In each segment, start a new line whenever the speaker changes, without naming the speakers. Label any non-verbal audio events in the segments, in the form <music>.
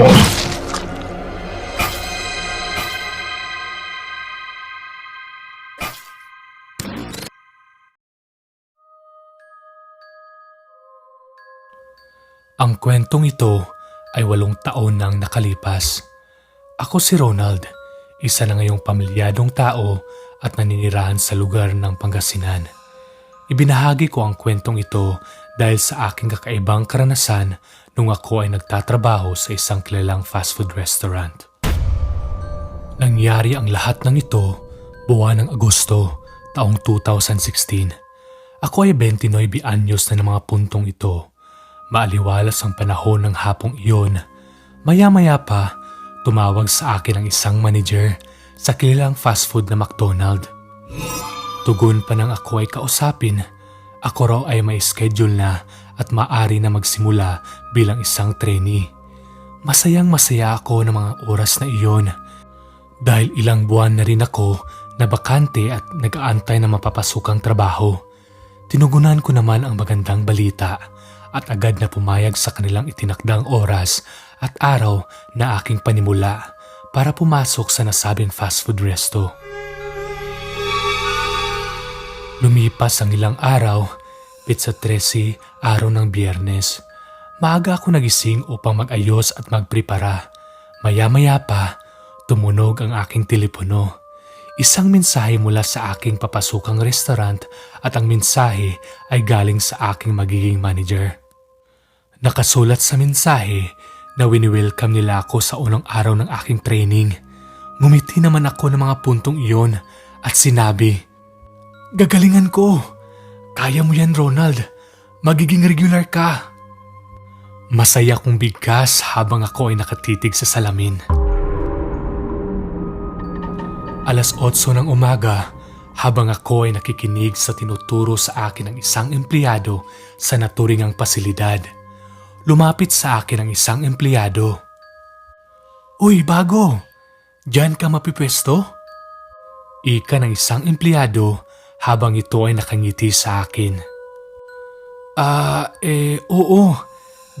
Ang kwentong ito ay walong taon nang nakalipas. Ako si Ronald, isa na ngayong pamilyadong tao at naninirahan sa lugar ng Pangasinan. Ibinahagi ko ang kwentong ito dahil sa aking kakaibang karanasan nung ako ay nagtatrabaho sa isang kilalang fast food restaurant. Nangyari ang lahat ng ito buwan ng Agosto taong 2016. Ako ay 29 anyos na ng mga puntong ito. Maaliwalas ang panahon ng hapong iyon. Maya-maya pa, tumawag sa akin ang isang manager sa kilalang fast food na McDonald. Tugon pa nang ako ay kausapin, ako raw ay may schedule na at maari na magsimula bilang isang trainee. Masayang masaya ako ng mga oras na iyon dahil ilang buwan na rin ako na bakante at nag-aantay na mapapasukang trabaho. Tinugunan ko naman ang magandang balita at agad na pumayag sa kanilang itinakdang oras at araw na aking panimula para pumasok sa nasabing fast food resto. Lumipas ang ilang araw, pizza 13, araw ng biyernes. Maaga ako nagising upang mag-ayos at magprepara. Maya-maya pa, tumunog ang aking telepono. Isang mensahe mula sa aking papasukang restaurant at ang mensahe ay galing sa aking magiging manager. Nakasulat sa mensahe na wini-welcome nila ako sa unang araw ng aking training. Ngumiti naman ako ng mga puntong iyon at sinabi, Gagalingan ko! Kaya mo yan Ronald! Magiging regular ka! Masaya kong bigkas habang ako ay nakatitig sa salamin. Alas 8 ng umaga habang ako ay nakikinig sa tinuturo sa akin ng isang empleyado sa naturingang pasilidad. Lumapit sa akin ang isang empleyado. Uy, bago! Diyan ka mapipwesto? Ika ng isang empleyado habang ito ay nakangiti sa akin. Ah, eh, oo.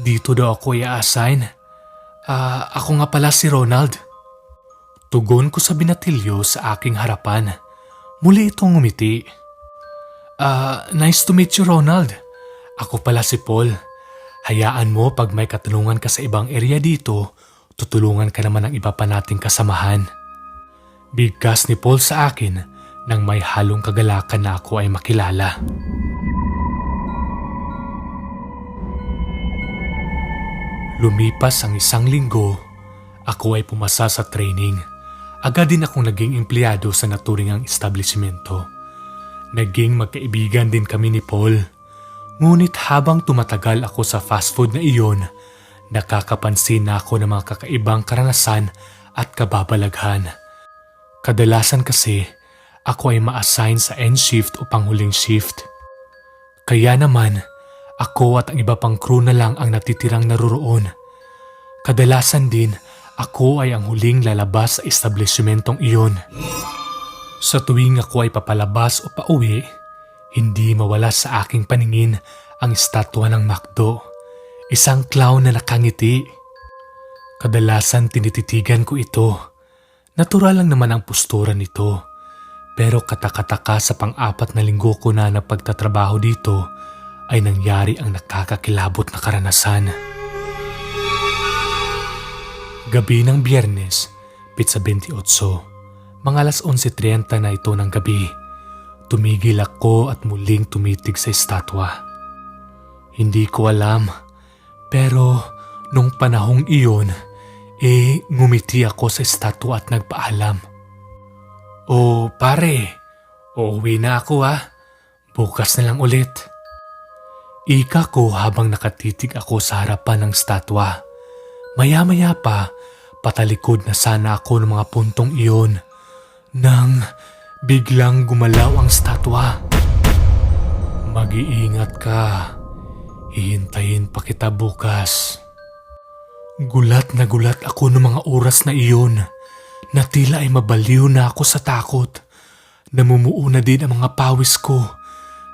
Dito daw ako i-assign. Ah, ako nga pala si Ronald. Tugon ko sa binatilyo sa aking harapan. Muli itong ngumiti. Ah, nice to meet you Ronald. Ako pala si Paul. Hayaan mo pag may katanungan ka sa ibang area dito, tutulungan ka naman ng iba pa nating kasamahan. Bigkas ni Paul sa akin nang may halong kagalakan na ako ay makilala. Lumipas ang isang linggo, ako ay pumasa sa training. Agad din akong naging empleyado sa naturingang establishmento. Naging magkaibigan din kami ni Paul. Ngunit habang tumatagal ako sa fast food na iyon, nakakapansin na ako ng mga kakaibang karanasan at kababalaghan. Kadalasan kasi, ako ay ma-assign sa end shift o panghuling shift. Kaya naman, ako at ang iba pang crew na lang ang natitirang naroroon. Kadalasan din, ako ay ang huling lalabas sa establishmentong iyon. Sa tuwing ako ay papalabas o pauwi, hindi mawala sa aking paningin ang estatwa ng MacDo. Isang clown na nakangiti. Kadalasan tinititigan ko ito. Natural lang naman ang postura nito. Pero katakataka sa pang-apat na linggo ko na na pagtatrabaho dito ay nangyari ang nakakakilabot na karanasan. Gabi ng biyernes, pizza 28, mga alas 11.30 na ito ng gabi. Tumigil ako at muling tumitig sa estatwa. Hindi ko alam, pero nung panahong iyon, eh ngumiti ako sa estatwa at nagpaalam. Oh pare, uuwi na ako ah. Bukas na lang ulit. Ika ko habang nakatitig ako sa harapan ng statwa. Maya-maya pa, patalikod na sana ako ng mga puntong iyon. Nang biglang gumalaw ang statwa. Mag-iingat ka. Hihintayin pa kita bukas. Gulat na gulat ako ng mga oras na iyon na tila ay mabaliw na ako sa takot. Namumuo na din ang mga pawis ko.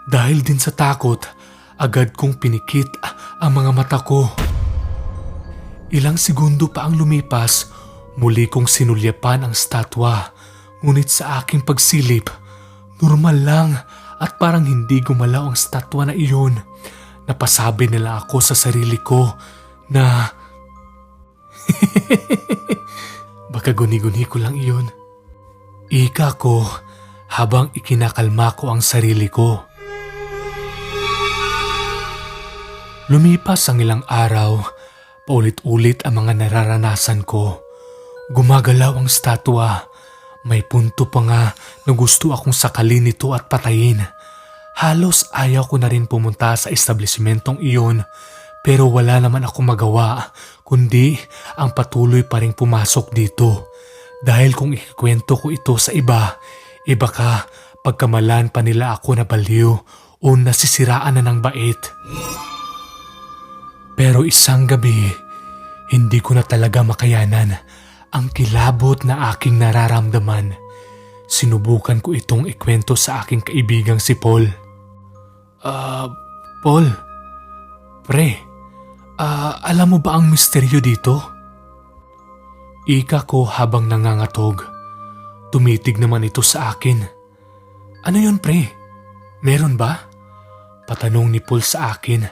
Dahil din sa takot, agad kong pinikit ang mga mata ko. Ilang segundo pa ang lumipas, muli kong sinulyapan ang statwa. Ngunit sa aking pagsilip, normal lang at parang hindi gumalaw ang statwa na iyon. Napasabi nila ako sa sarili ko na... <laughs> Baka guni-guni ko lang iyon. Ika ko habang ikinakalma ko ang sarili ko. Lumipas ang ilang araw, paulit-ulit ang mga nararanasan ko. Gumagalaw ang statwa. May punto pa nga na gusto akong sakalin nito at patayin. Halos ayaw ko na rin pumunta sa establishmentong iyon pero wala naman ako magawa kundi ang patuloy pa rin pumasok dito. Dahil kung ikikwento ko ito sa iba, iba ka pagkamalan pa nila ako na baliw o nasisiraan na ng bait. Pero isang gabi, hindi ko na talaga makayanan ang kilabot na aking nararamdaman. Sinubukan ko itong ikwento sa aking kaibigang si Paul. Ah, Paul, pre, ah, alam mo ba ang misteryo dito? Ika ko habang nangangatog. Tumitig naman ito sa akin. Ano yun pre? Meron ba? Patanong ni Paul sa akin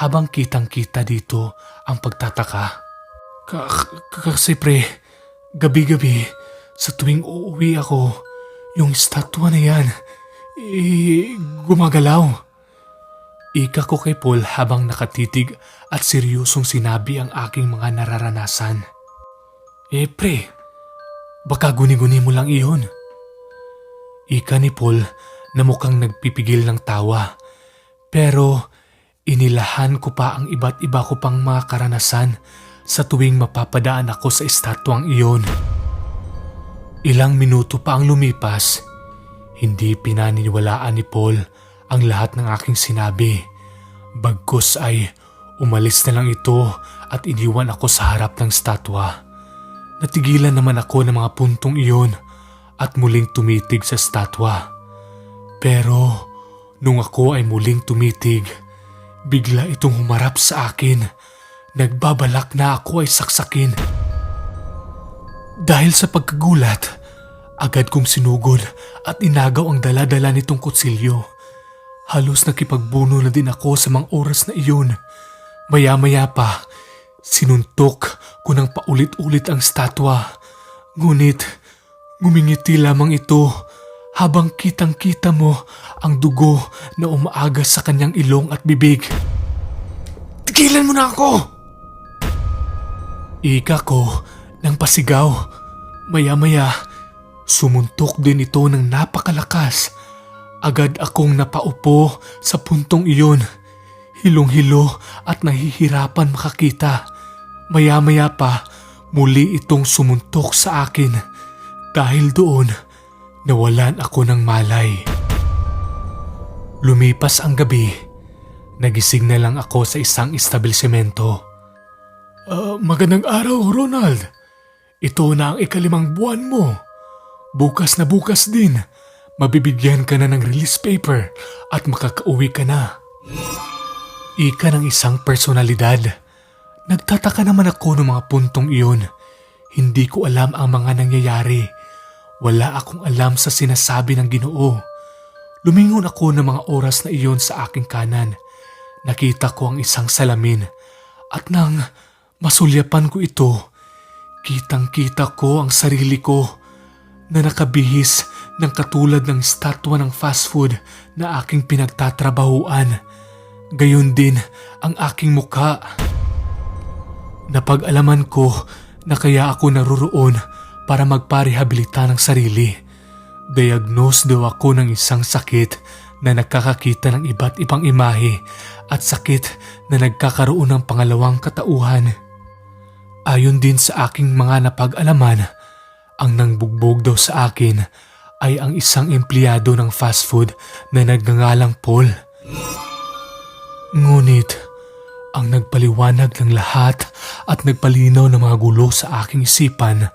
habang kitang-kita dito ang pagtataka. Kasi pre, gabi-gabi sa tuwing uuwi ako, yung statwa na yan, eh, gumagalaw. Ika ko kay Paul habang nakatitig at seryosong sinabi ang aking mga nararanasan. Eh pre, baka guni-guni mo lang iyon. Ika ni Paul na mukhang nagpipigil ng tawa. Pero inilahan ko pa ang iba't iba ko pang mga karanasan sa tuwing mapapadaan ako sa estatwang iyon. Ilang minuto pa ang lumipas, hindi pinaniniwalaan ni Paul ang lahat ng aking sinabi. Bagkus ay umalis na lang ito at iniwan ako sa harap ng statwa. Natigilan naman ako ng mga puntong iyon at muling tumitig sa statwa. Pero nung ako ay muling tumitig, bigla itong humarap sa akin. Nagbabalak na ako ay saksakin. Dahil sa pagkagulat, agad kong sinugod at inagaw ang daladala nitong kutsilyo. Halos nakipagbuno na din ako sa mga oras na iyon. Maya-maya pa, sinuntok ko ng paulit-ulit ang statwa. Ngunit ngumingiti lamang ito habang kitang-kita mo ang dugo na umaaga sa kanyang ilong at bibig. Tigilan mo na ako! Ika ko ng pasigaw. Maya-maya, sumuntok din ito ng napakalakas. Agad akong napaupo sa puntong iyon. Hilong-hilo at nahihirapan makakita. Maya-maya pa, muli itong sumuntok sa akin. Dahil doon, nawalan ako ng malay. Lumipas ang gabi. Nagising na lang ako sa isang establishmento. Ah, magandang araw, Ronald. Ito na ang ikalimang buwan mo. Bukas na bukas din, mabibigyan ka na ng release paper at makakauwi ka na. Ika ng isang personalidad. Nagtataka naman ako ng mga puntong iyon. Hindi ko alam ang mga nangyayari. Wala akong alam sa sinasabi ng ginoo. Lumingon ako ng mga oras na iyon sa aking kanan. Nakita ko ang isang salamin at nang masulyapan ko ito, kitang-kita ko ang sarili ko na nakabihis ng katulad ng statwa ng fast food na aking pinagtatrabahuan. Gayon din ang aking mukha. Napag-alaman ko na kaya ako naruroon para magparehabilita ng sarili. Diagnose daw ako ng isang sakit na nagkakakita ng iba't ibang imahe at sakit na nagkakaroon ng pangalawang katauhan. Ayon din sa aking mga napag-alaman, ang nangbugbog daw sa akin ay ang isang empleyado ng fast food na nagngangalang Paul. Ngunit, ang nagpaliwanag ng lahat at nagpalinaw ng mga gulo sa aking isipan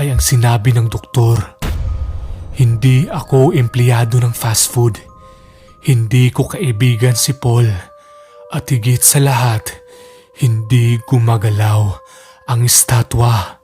ay ang sinabi ng doktor. Hindi ako empleyado ng fast food. Hindi ko kaibigan si Paul. At higit sa lahat, Hindi gumagalaw ang estatwa.